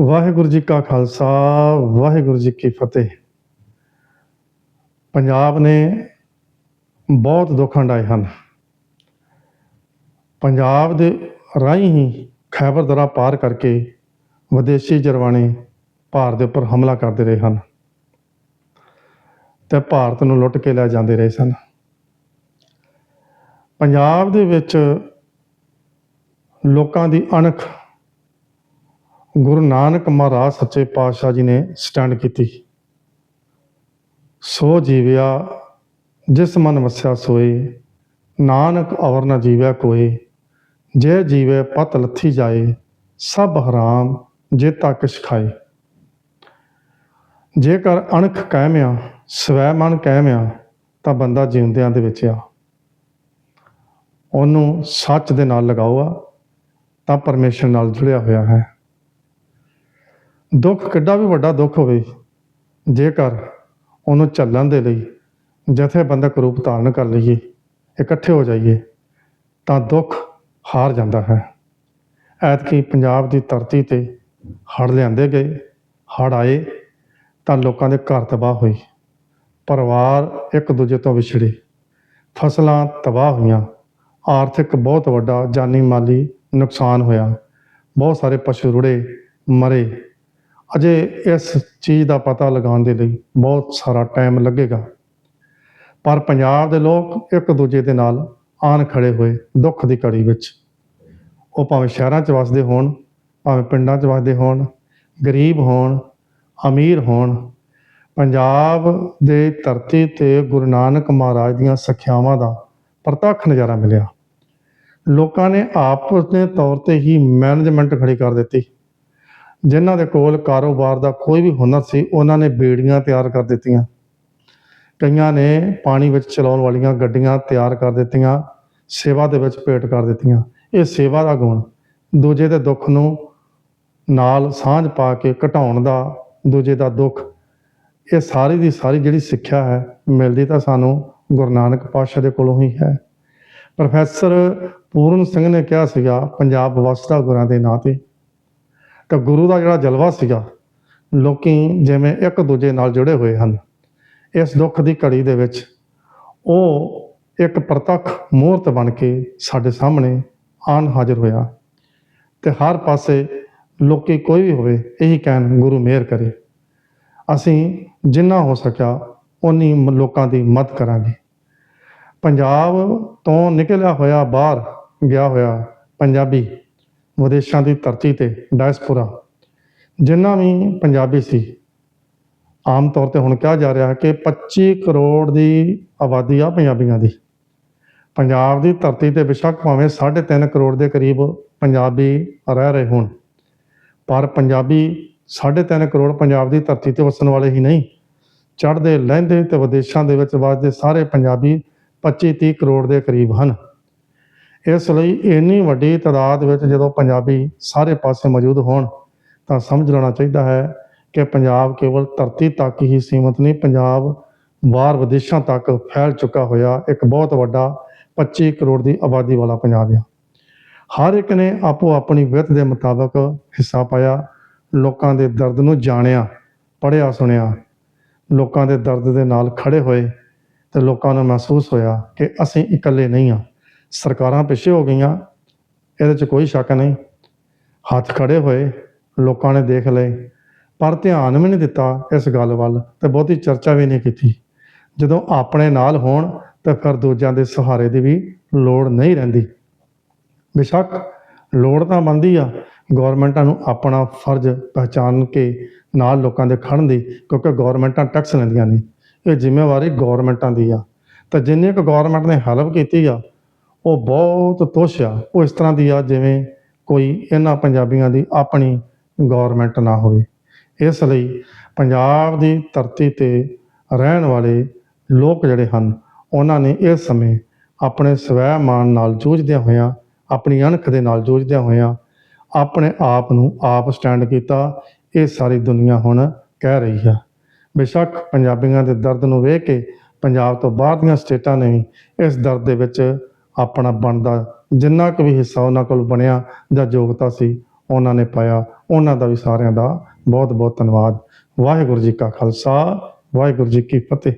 ਵਾਹਿਗੁਰੂ ਜੀ ਕਾ ਖਾਲਸਾ, ਵਾਹਿਗੁਰੂ ਜੀ ਕੀ ਫਤਿਹ। ਪੰਜਾਬ ਨੇ ਬਹੁਤ ਦੁੱਖ ਹੰਡਾਏ ਹਨ। ਪੰਜਾਬ ਦੇ ਰਾਹੀਂ ਹੀ ਖੈਬਰ ਦਰਾ ਪਾਰ ਕਰਕੇ ਵਿਦੇਸ਼ੀ ਜਰਵਾਣੇ ਭਾਰਤ ਦੇ ਉੱਪਰ ਹਮਲਾ ਕਰਦੇ ਰਹੇ ਹਨ ਤੇ ਭਾਰਤ ਨੂੰ ਲੁੱਟ ਕੇ ਲੈ ਜਾਂਦੇ ਰਹੇ ਸਨ। ਪੰਜਾਬ ਦੇ ਵਿੱਚ ਲੋਕਾਂ ਦੀ ਅਣਖ ਗੁਰੂ ਨਾਨਕ ਮਹਾਰਾਜ ਸੱਚੇ ਪਾਤਸ਼ਾਹ ਜੀ ਨੇ ਸਟੈਂਡ ਕੀਤੀ। ਸੋ ਜੀਵਿਆ, ਜਿਸ ਮਨ ਵਸਿਆ ਸੋਏ, ਨਾਨਕ ਅਵਰ ਨ ਜੀਵਿਆ ਕੋਏ। ਜੇ ਜੀਵੇ ਪਤ ਲੱਥੀ ਜਾਏ, ਸਭ ਹਰਾਮ ਜੇ ਤੱਕ ਸਿਖਾਏ ਜੇਕਰ ਅਣਖ ਕਾਇਮਿਆ ਸਵੈ ਮਨ ਕਾਇਮਿਆ ਤਾਂ ਬੰਦਾ ਜਿਉਂਦਿਆਂ ਦੇ ਵਿੱਚ ਆ। ਉਹਨੂੰ ਸੱਚ ਦੇ ਨਾਲ ਲਗਾਓ ਆ, ਤਾਂ ਪਰਮੇਸ਼ਰ ਨਾਲ ਜੁੜਿਆ ਹੋਇਆ ਹੈ। ਦੁੱਖ ਕਿੱਡਾ ਵੀ ਵੱਡਾ ਦੁੱਖ ਹੋਵੇ, ਜੇਕਰ ਉਹਨੂੰ ਝੱਲਣ ਦੇ ਲਈ ਜਥੇਬੰਦਕ ਰੂਪ ਧਾਰਨ ਕਰ ਲਈਏ, ਇਕੱਠੇ ਹੋ ਜਾਈਏ, ਤਾਂ ਦੁੱਖ ਹਾਰ ਜਾਂਦਾ ਹੈ। ਐਤਕੀ ਪੰਜਾਬ ਦੀ ਧਰਤੀ ਤੇ ਹੜ੍ਹ ਲਿਆਂਦੇ ਗਏ, ਹੜ੍ਹ ਆਏ, ਤਾਂ ਲੋਕਾਂ ਦੇ ਘਰ ਤਬਾਹ ਹੋਏ। ਪਰਿਵਾਰ ਇੱਕ ਦੂਜੇ ਤੋਂ ਵਿਛੜੇ। ਫਸਲਾਂ ਤਬਾਹ ਹੋਈਆਂ। ਆਰਥਿਕ ਬਹੁਤ ਵੱਡਾ ਜਾਨੀ ਮਾਲੀ ਨੁਕਸਾਨ ਹੋਇਆ। ਬਹੁਤ ਸਾਰੇ ਪਸ਼ੂ ਰੁੜੇ, ਮਰੇ। ਅਜੇ ਇਸ ਚੀਜ਼ ਦਾ ਪਤਾ ਲਗਾਉਣ ਦੇ ਲਈ ਬਹੁਤ ਸਾਰਾ ਟਾਈਮ ਲੱਗੇਗਾ। ਪਰ ਪੰਜਾਬ ਦੇ ਲੋਕ ਇੱਕ ਦੂਜੇ ਦੇ ਨਾਲ ਆਣ ਖੜੇ ਹੋਏ ਦੁੱਖ ਦੀ ਘੜੀ ਵਿੱਚ। ਉਹ ਭਾਵੇਂ ਸ਼ਹਿਰਾਂ 'ਚ ਵਸਦੇ ਹੋਣ, ਭਾਵੇਂ ਪਿੰਡਾਂ 'ਚ ਵਸਦੇ ਹੋਣ, ਗਰੀਬ ਹੋਣ, ਅਮੀਰ ਹੋਣ, ਪੰਜਾਬ ਦੇ ਧਰਤੀ ਤੇ ਗੁਰੂ ਨਾਨਕ ਮਹਾਰਾਜ ਦੀਆਂ ਸਿੱਖਿਆਵਾਂ ਦਾ ਪ੍ਰਤੱਖ ਨਜ਼ਾਰਾ ਮਿਲਿਆ। ਲੋਕਾਂ ਨੇ ਆਪਸ ਦੇ ਤੌਰ ਤੇ ਹੀ ਮੈਨੇਜਮੈਂਟ ਖੜੀ ਕਰ ਦਿੱਤੀ। ਜਿਨ੍ਹਾਂ ਦੇ ਕੋਲ ਕਾਰੋਬਾਰ ਦਾ ਕੋਈ ਵੀ ਹੁਨਰ ਸੀ, ਉਹਨਾਂ ਨੇ ਬੇੜੀਆਂ ਤਿਆਰ ਕਰ ਦਿੱਤੀਆਂ। ਕਈਆਂ ਨੇ ਪਾਣੀ ਵਿੱਚ ਚਲਾਉਣ ਵਾਲੀਆਂ ਗੱਡੀਆਂ ਤਿਆਰ ਕਰ ਦਿੱਤੀਆਂ, ਸੇਵਾ ਦੇ ਵਿੱਚ ਭੇਟ ਕਰ ਦਿੱਤੀਆਂ। ਇਹ ਸੇਵਾ ਦਾ ਗੁਣ। ਦੂਜੇ ਦੇ ਦੁੱਖ ਨੂੰ ਨਾਲ ਸਾਂਝ ਪਾ ਕੇ ਘਟਾਉਣ ਦਾ ਦੂਜੇ ਦਾ ਦੁੱਖ। ਇਹ ਸਾਰੀ ਦੀ ਸਾਰੀ ਜਿਹੜੀ ਸਿੱਖਿਆ ਹੈ, ਮਿਲਦੀ ਤਾਂ ਸਾਨੂੰ ਗੁਰੂ ਨਾਨਕ ਪਾਤਸ਼ਾਹ ਦੇ ਕੋਲੋਂ ਹੀ ਹੈ। ਪ੍ਰੋਫੈਸਰ ਪੂਰਨ ਸਿੰਘ ਨੇ ਕਿਹਾ ਸੀਗਾ, ਪੰਜਾਬ ਵਸਦਾ ਗੁਰਾਂ ਦੇ ਨਾਂ ਤੇ। ਤਾਂ ਗੁਰੂ ਦਾ ਜਿਹੜਾ ਜਲਵਾ ਸੀਗਾ, ਲੋਕੀ ਜਿਵੇਂ ਇੱਕ ਦੂਜੇ ਨਾਲ ਜੁੜੇ ਹੋਏ ਹਨ। ਇਸ ਦੁੱਖ ਦੀ ਘੜੀ ਦੇ ਵਿੱਚ ਉਹ ਇੱਕ ਪ੍ਰਤੱਖ ਮੂਰਤ ਬਣ ਕੇ ਸਾਡੇ ਸਾਹਮਣੇ ਆਨ ਹਾਜ਼ਰ ਹੋਇਆ। ਤੇ ਹਰ ਪਾਸੇ ਲੋਕੀ ਕੋਈ ਵੀ ਹੋਵੇ, ਇਹੀ ਕਹਿਣ, ਗੁਰੂ ਮਿਹਰ ਕਰੇ। ਅਸੀਂ ਜਿੰਨਾ ਹੋ ਸਕਿਆ ਉਨੀ ਲੋਕਾਂ ਦੀ ਮਦਦ ਕਰਾਂਗੇ। ਪੰਜਾਬ ਤੋਂ ਨਿਕਲਿਆ ਹੋਇਆ, ਬਾਹਰ ਗਿਆ ਹੋਇਆ ਪੰਜਾਬੀ ਵਿਦੇਸ਼ਾਂ ਦੀ ਧਰਤੀ ਤੇ ਡਾਇਸਪੋਰਾ ਜਿੰਨਾ ਵੀ ਪੰਜਾਬੀ ਸੀ, ਆਮ ਤੌਰ ਤੇ ਹੁਣ ਕਿਹਾ ਜਾ ਰਿਹਾ ਹੈ ਕਿ 25 ਕਰੋੜ ਦੀ ਆਬਾਦੀ ਆ ਪੰਜਾਬੀਆਂ ਦੀ। ਪੰਜਾਬ ਦੀ ਧਰਤੀ ਤੇ ਬਿਸ਼ੱਕ ਭਾਵੇਂ 3.5 ਕਰੋੜ ਦੇ ਕਰੀਬ ਪੰਜਾਬੀ ਰਹਿ ਰਹੇ ਹੋਣ, ਪਰ ਪੰਜਾਬੀ 3.5 ਕਰੋੜ ਪੰਜਾਬ ਦੀ ਧਰਤੀ ਤੇ ਵਸਣ ਵਾਲੇ ਹੀ ਨਹੀਂ। ਚੜ੍ਹਦੇ ਲਹਿੰਦੇ ਤੇ ਵਿਦੇਸ਼ਾਂ ਦੇ ਵਿੱਚ ਵਸਦੇ ਸਾਰੇ ਪੰਜਾਬੀ 25-30 ਕਰੋੜ ਦੇ ਕਰੀਬ ਹਨ। ਇਸ ਲਈ ਇੰਨੀ ਵੱਡੀ ਤਾਦਾਦ ਵਿੱਚ ਜਦੋਂ ਪੰਜਾਬੀ ਸਾਰੇ ਪਾਸੇ ਮੌਜੂਦ ਹੋਣ, ਤਾਂ ਸਮਝ ਲੈਣਾ ਚਾਹੀਦਾ ਹੈ ਕਿ ਪੰਜਾਬ ਕੇਵਲ ਧਰਤੀ ਤੱਕ ਹੀ ਸੀਮਤ ਨਹੀਂ, ਪੰਜਾਬ ਬਾਹਰ ਵਿਦੇਸ਼ਾਂ ਤੱਕ ਫੈਲ ਚੁੱਕਾ ਹੋਇਆ ਇੱਕ ਬਹੁਤ ਵੱਡਾ 25 ਕਰੋੜ ਦੀ ਆਬਾਦੀ ਵਾਲਾ ਪੰਜਾਬ ਆ। ਹਰ ਇੱਕ ਨੇ ਆਪੋ ਆਪਣੀ ਵਿੱਤ ਦੇ ਮੁਤਾਬਕ ਹਿੱਸਾ ਪਾਇਆ, ਲੋਕਾਂ ਦੇ ਦਰਦ ਨੂੰ ਜਾਣਿਆ ਪੜਿਆ ਸੁਣਿਆ। ਲੋਕਾਂ ਦੇ ਦਰਦ ਦੇ ਨਾਲ ਖੜੇ ਹੋਏ ਤੇ ਲੋਕਾਂ ਨੂੰ ਮਹਿਸੂਸ ਹੋਇਆ ਕਿ ਅਸੀਂ ਇਕੱਲੇ ਨਹੀਂ ਆ। ਸਰਕਾਰਾਂ ਪਿੱਛੇ ਹੋ ਗਈਆਂ, ਇਹਦੇ 'ਚ ਕੋਈ ਸ਼ੱਕ ਨਹੀਂ। ਹੱਥ ਖੜੇ ਹੋਏ, ਲੋਕਾਂ ਨੇ ਦੇਖ ਲਏ, ਪਰ ਧਿਆਨ ਵੀ ਨਹੀਂ ਦਿੱਤਾ ਇਸ ਗੱਲ ਵੱਲ ਤੇ ਬਹੁਤੀ ਚਰਚਾ ਵੀ ਨਹੀਂ ਕੀਤੀ। ਜਦੋਂ ਆਪਣੇ ਨਾਲ ਹੋਣ ਤਾਂ ਫਿਰ ਦੂਜਿਆਂ ਦੇ ਸਹਾਰੇ ਦੀ ਵੀ ਲੋੜ ਨਹੀਂ ਰਹਿੰਦੀ। ਬੇਸ਼ੱਕ ਲੋੜ ਤਾਂ ਬੰਦੀ ਆ, ਗਵਰਨਮੈਂਟਾਂ ਨੂੰ ਆਪਣਾ ਫਰਜ਼ ਪਹਿਚਾਨ ਕੇ ਨਾਲ ਲੋਕਾਂ ਦੇ ਖੜਨ ਦੀ, ਕਿਉਂਕਿ ਗਵਰਨਮੈਂਟਾਂ ਟੈਕਸ ਲੈਂਦੀਆਂ ਨੇ। ਇਹ ਜ਼ਿੰਮੇਵਾਰੀ ਗਵਰਨਮੈਂਟਾਂ ਦੀ ਆ। ਤਾਂ ਜਿੰਨੀ ਕੁ ਗਵਰਨਮੈਂਟ ਨੇ ਹੈਲਪ ਕੀਤੀ ਆ ਉਹ ਬਹੁਤ ਤੁੱਛ ਆ। ਉਹ ਇਸ ਤਰ੍ਹਾਂ ਦੀ ਆ ਜਿਵੇਂ ਕੋਈ ਇਹਨਾਂ ਪੰਜਾਬੀਆਂ ਦੀ ਆਪਣੀ ਗਵਰਨਮੈਂਟ ਨਾ ਹੋਵੇ। ਇਸ ਲਈ ਪੰਜਾਬ ਦੀ ਧਰਤੀ ਤੇ ਰਹਿਣ ਵਾਲੇ ਲੋਕ ਜਿਹੜੇ ਹਨ, ਉਹਨਾਂ ਨੇ ਇਸ ਸਮੇਂ ਆਪਣੇ ਸਵੈ ਮਾਨ ਨਾਲ ਜੂਝਦਿਆਂ ਹੋਇਆਂ, ਆਪਣੀ ਅਣਖ ਦੇ ਨਾਲ ਜੂਝਦਿਆਂ ਹੋਇਆਂ, ਆਪਣੇ ਆਪ ਨੂੰ ਆਪ ਸਟੈਂਡ ਕੀਤਾ। ਇਹ ਸਾਰੀ ਦੁਨੀਆ ਹੁਣ ਕਹਿ ਰਹੀ ਹੈ ਬੇਸ਼ੱਕ ਪੰਜਾਬੀਆਂ ਦੇ ਦਰਦ ਨੂੰ ਵੇਖ ਕੇ ਪੰਜਾਬ ਤੋਂ ਬਾਹਰ ਦੀਆਂ ਸਟੇਟਾਂ ਨੇ ਵੀ ਇਸ ਦਰਦ ਦੇ ਵਿੱਚ ਆਪਣਾ ਬਣਦਾ, ਜਿੰਨਾ ਕੁ ਵੀ ਹਿੱਸਾ ਉਹਨਾਂ ਕੋਲ ਬਣਿਆ ਜਾਂ ਯੋਗਤਾ ਸੀ, ਉਹਨਾਂ ਨੇ ਪਾਇਆ। ਉਹਨਾਂ ਦਾ ਵੀ ਸਾਰਿਆਂ ਦਾ ਬਹੁਤ ਬਹੁਤ ਧੰਨਵਾਦ। ਵਾਹਿਗੁਰੂ ਜੀ ਕਾ ਖਾਲਸਾ, ਵਾਹਿਗੁਰੂ ਜੀ ਕੀ ਫਤਿਹ।